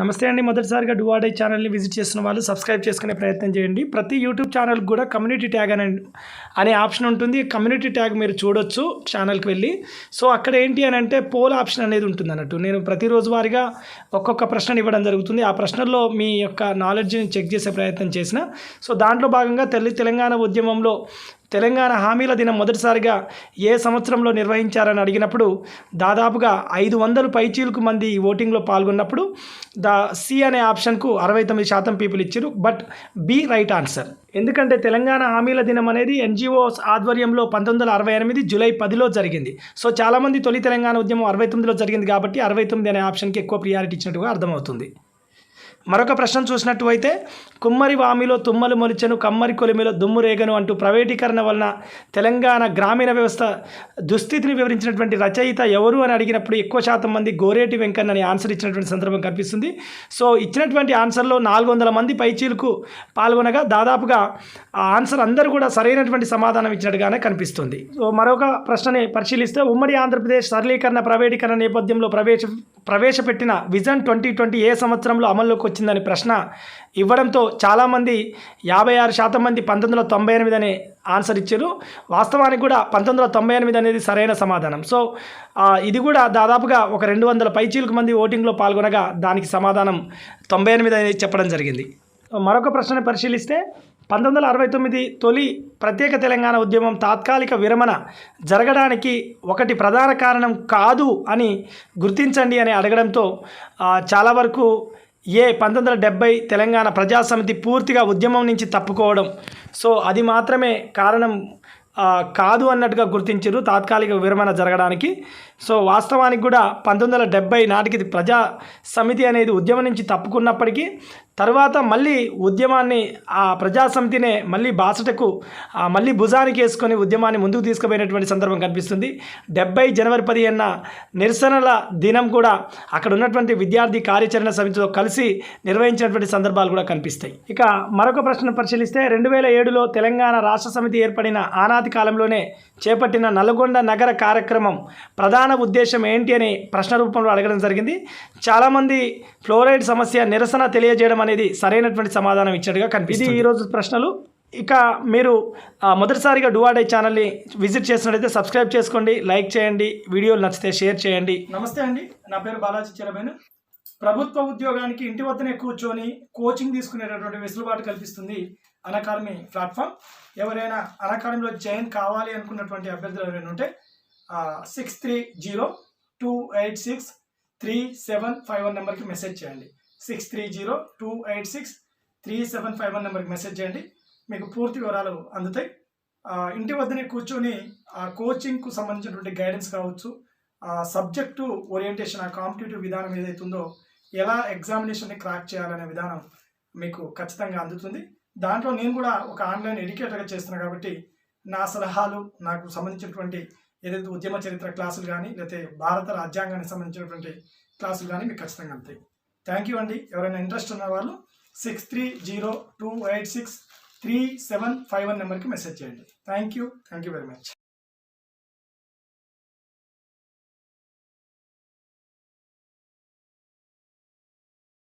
నమస్తే అండి. మొదటిసారిగా డువాడే ఛానల్ని విజిట్ చేస్తున్న వాళ్ళు సబ్స్క్రైబ్ చేసుకునే ప్రయత్నం చేయండి. ప్రతి యూట్యూబ్ ఛానల్కి కూడా కమ్యూనిటీ ట్యాగ్ అనే అనే ఆప్షన్ ఉంటుంది. కమ్యూనిటీ ట్యాగ్ మీరు చూడొచ్చు ఛానల్కి వెళ్ళి. సో అక్కడ ఏంటి అని అంటే పోల్ ఆప్షన్ అనేది ఉంటుంది అన్నట్టు. నేను ప్రతిరోజు వారిగా ఒక్కొక్క ప్రశ్నను ఇవ్వడం జరుగుతుంది. ఆ ప్రశ్నల్లో మీ యొక్క నాలెడ్జ్ని చెక్ చేసే ప్రయత్నం చేసిన. సో దాంట్లో భాగంగా తెలి తెలంగాణ ఉద్యమంలో తెలంగాణ హామీల దినం మొదటిసారిగా ఏ సంవత్సరంలో నిర్వహించారని అడిగినప్పుడు దాదాపుగా ఐదు వందలు పైచీలకు మంది ఈ ఓటింగ్లో పాల్గొన్నప్పుడు ద సి అనే ఆప్షన్కు అరవై తొమ్మిది శాతం పీపుల్ ఇచ్చారు బట్ బి రైట్ ఆన్సర్. ఎందుకంటే తెలంగాణ హామీల దినం అనేది ఎన్జిఓస్ ఆధ్వర్యంలో పంతొమ్మిది వందల అరవై ఎనిమిది జూలై పదిలో జరిగింది. సో చాలామంది తొలి తెలంగాణ ఉద్యమం అరవై తొమ్మిదిలో జరిగింది కాబట్టి అరవై తొమ్మిది అనే ఆప్షన్కి ఎక్కువ ప్రియారిటీ ఇచ్చినట్టుగా అర్థమవుతుంది. మరొక ప్రశ్న చూసినట్టు కుమ్మరి వామిలో తుమ్మలు మొలిచెను కమ్మరి కొలిమిలో దుమ్ము రేగను అంటూ ప్రైవేటీకరణ వలన తెలంగాణ గ్రామీణ వ్యవస్థ దుస్థితిని వివరించినటువంటి రచయిత ఎవరు అని అడిగినప్పుడు ఎక్కువ శాతం మంది గోరేటి వెంకన్న అని ఆన్సర్ ఇచ్చినటువంటి సందర్భం కనిపిస్తుంది. సో ఇచ్చినటువంటి ఆన్సర్లో నాలుగు వందల మంది పైచీలకు పాల్గొనగా దాదాపుగా ఆ ఆన్సర్ అందరూ కూడా సరైనటువంటి సమాధానం ఇచ్చినట్టుగానే కనిపిస్తుంది. సో మరొక ప్రశ్నని పరిశీలిస్తే ఉమ్మడి ఆంధ్రప్రదేశ్ సరళీకరణ ప్రైవేటీకరణ నేపథ్యంలో ప్రవేశ ప్రవేశపెట్టిన విజన్ ట్వంటీ ట్వంటీ ఏ సంవత్సరంలో అమల్లోకి వచ్చిందని ప్రశ్న ఇవ్వడంతో చాలామంది యాభై ఆరు శాతం మంది పంతొమ్మిది వందల తొంభై ఎనిమిది అనే ఆన్సర్ ఇచ్చారు. వాస్తవానికి కూడా పంతొమ్మిది వందల తొంభై ఎనిమిది అనేది సరైన సమాధానం. సో ఇది కూడా దాదాపుగా ఒక రెండు వందల పైచీలకు మంది ఓటింగ్లో పాల్గొనగా దానికి సమాధానం తొంభై ఎనిమిది అనేది చెప్పడం జరిగింది. మరొక ప్రశ్నను పరిశీలిస్తే పంతొమ్మిది వందల అరవై తొమ్మిది తొలి ప్రత్యేక తెలంగాణ ఉద్యమం తాత్కాలిక విరమణ జరగడానికి ఒకటి ప్రధాన కారణం కాదు అని గుర్తించండి అని అడగడంతో చాలా వరకు ఏ పంతొమ్మిది వందల డెబ్బై తెలంగాణ ప్రజాసమితి పూర్తిగా ఉద్యమం నుంచి తప్పుకోవడం. సో అది మాత్రమే కారణం కాదు అన్నట్టుగా గుర్తించారు. తాత్కాలిక విరమణ జరగడానికి. సో వాస్తవానికి కూడా పంతొమ్మిది వందల డెబ్బై నాటికి ఇది ప్రజా సమితి అనేది ఉద్యమం నుంచి తప్పుకున్నప్పటికీ తర్వాత మళ్ళీ ఉద్యమాన్ని ఆ ప్రజా సమితినే మళ్ళీ బాసటకు మళ్ళీ భుజానికి వేసుకొని ఉద్యమాన్ని ముందుకు తీసుకుపోయినటువంటి సందర్భం కనిపిస్తుంది. డెబ్బై జనవరి పదిహేనున నిరసనల దినం కూడా అక్కడ ఉన్నటువంటి విద్యార్థి కార్యాచరణ సమితితో కలిసి నిర్వహించినటువంటి సందర్భాలు కూడా కనిపిస్తాయి. ఇక మరొక ప్రశ్న పరిశీలిస్తే రెండు వేల ఏడులో తెలంగాణ రాష్ట్ర సమితి ఏర్పడిన ఆనా ఆనాటి కాలంలోనే చేపట్టిన నల్గొండ నగర కార్యక్రమం ప్రధాన ఉద్దేశం ఏంటి అని ప్రశ్న రూపంలో అడగడం జరిగింది. చాలామంది ఫ్లోరైడ్ సమస్య నిరసన తెలియజేయడం అనేది సరైనటువంటి సమాధానం ఇచ్చినట్టుగా కనిపిస్తుంది. ఇది ఈరోజు ప్రశ్నలు. ఇక మీరు మొదటిసారిగా డువాడై ఛానల్ని విజిట్ చేసినట్లయితే సబ్స్క్రైబ్ చేసుకోండి లైక్ చేయండి వీడియోలు నచ్చితే షేర్ చేయండి. నమస్తే అండి. నా పేరు బాలాజీ చిరబేను ప్రభుత్వ ఉద్యోగానికి ఇంటి వద్దనే కూర్చొని కోచింగ్ తీసుకునేటటువంటి వెసులుబాటు కల్పిస్తుంది. Academy platform. ఎవరైనా అకాడమీలో జాయిన్ కావాలి అనుకున్నటువంటి అభ్యర్థులు ఎవరైనా ఉంటే six three zero two eight six three seven five one నెంబర్కి మెసేజ్ చేయండి. Six three zero two eight six three seven five one నెంబర్కి మెసేజ్ చేయండి. మీకు పూర్తి వివరాలు అందుతాయి. ఇంటి వద్దనే కూర్చొని ఆ కోచింగ్కు సంబంధించినటువంటి గైడెన్స్ కావచ్చు ఆ సబ్జెక్టు ఓరియంటేషన్ ఆ కాంపిటేటివ్ విధానం ఏదైతుందో ఉందో ఎలా ఎగ్జామినేషన్ని క్రాక్ చేయాలనే విధానం మీకు ఖచ్చితంగా అందుతుంది. దాంట్లో నేను కూడా ఒక ఆన్లైన్ ఎడ్యుకేటర్గా చేస్తున్నాను కాబట్టి నా సలహాలు నాకు సంబంధించినటువంటి ఏదైతే ఉద్యమ చరిత్ర క్లాసులు కానీ లేకపోతే భారత రాజ్యాంగానికి సంబంధించినటువంటి క్లాసులు కానీ మీకు ఖచ్చితంగా అంతే. థ్యాంక్ యూ అండి. ఎవరైనా ఇంట్రెస్ట్ ఉన్న వాళ్ళు six three zero two eight six three seven five one నెంబర్కి మెసేజ్ చేయండి. Thank you thank you very much